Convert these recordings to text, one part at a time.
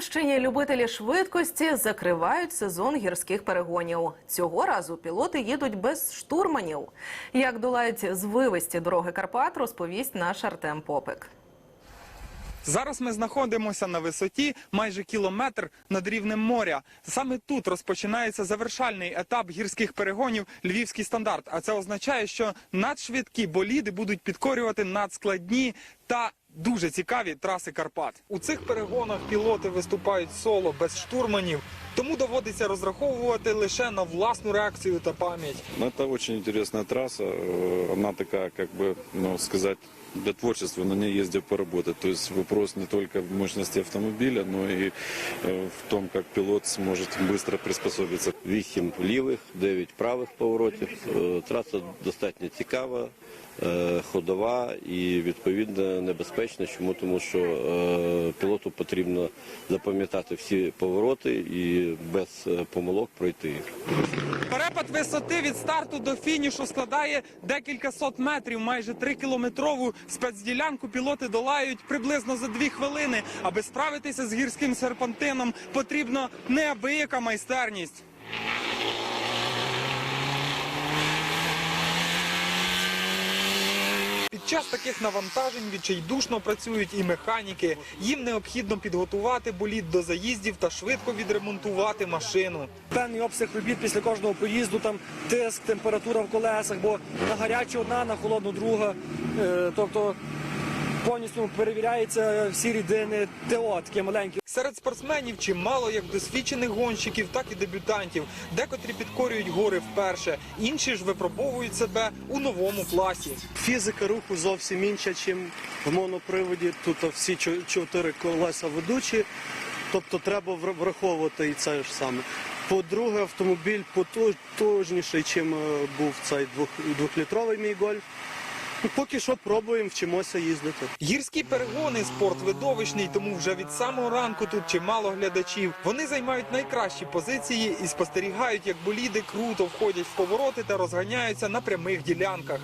Львівщині любителі швидкості закривають сезон гірських перегонів. Цього разу пілоти їдуть без штурманів. Як долають звивисті дороги Карпат, розповість наш Артем Попик. Зараз ми знаходимося на висоті майже кілометр над рівнем моря. Саме тут розпочинається завершальний етап гірських перегонів Львівський стандарт. А це означає, що надшвидкі боліди будуть підкорювати надскладні та дуже цікаві траси Карпат. У цих перегонах пілоти виступають соло без штурманів, тому доводиться розраховувати лише на власну реакцію та пам'ять. Ну, Это очень интересная трасса. Э, Она такая, как бы, ну, сказать, для творчества на ней ездив поработать. То есть вопрос не только в мощности автомобиля, но и э, в том, как пилот сможет быстро приспособиться. Вісім лівих, дев'ять правих поворотів. Е, Траса достатньо цікава, е, ходова і відповідно небезпечна. Чому? Тому що е, пілоту потрібно запам'ятати всі повороти і без е, помилок пройти. Перепад висоти від старту до фінішу складає декілька сот метрів, майже трикілометрову спецділянку пілоти долають приблизно за дві хвилини. Аби справитися з гірським серпантином, потрібно неабияка майстерність. Час таких навантажень відчайдушно працюють і механіки. Їм необхідно підготувати болід до заїздів та швидко відремонтувати машину. певний обсяг робіт після кожного поїзду, там тиск, температура в колесах, бо на гарячу одна, на холодну друга. Е, тобто повністю перевіряються всі рідини ТО, таке маленьке. Серед спортсменів чимало як досвідчених гонщиків, так і дебютантів. Декотрі підкорюють гори вперше, інші ж випробовують себе у новому класі. Фізика руху зовсім інша, ніж в моноприводі. Тут всі чо- чотири колеса ведучі, тобто треба враховувати і це ж саме. По-друге, автомобіль потужніший, ніж був цей двох- двохлітровий мій гольф. Ну, Поки що пробуємо, вчимося їздити. Гірські перегони спорт видовищний, тому вже від самого ранку тут чимало глядачів. Вони займають найкращі позиції і спостерігають, як боліди круто входять в повороти та розганяються на прямих ділянках.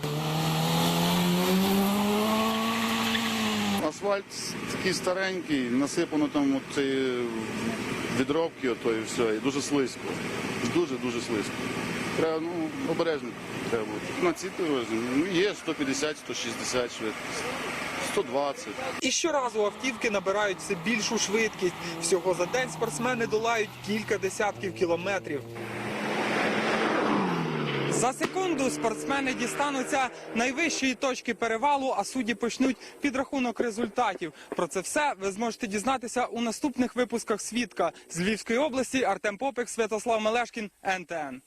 Асфальт такий старенький, насипано там от цієї відробки, ото і все, і дуже слизько. Дуже-дуже слизько. Треба, ну, обережно треба бути. На цій дорозі ну, є 150, 160 швидкість, 120. І щоразу автівки набирають все більшу швидкість. Всього за день спортсмени долають кілька десятків кілометрів. За секунду спортсмени дістануться найвищої точки перевалу, а судді почнуть підрахунок результатів. Про це все ви зможете дізнатися у наступних випусках свідка з Львівської області. Артем Попик, Святослав Мелешкін, НТН.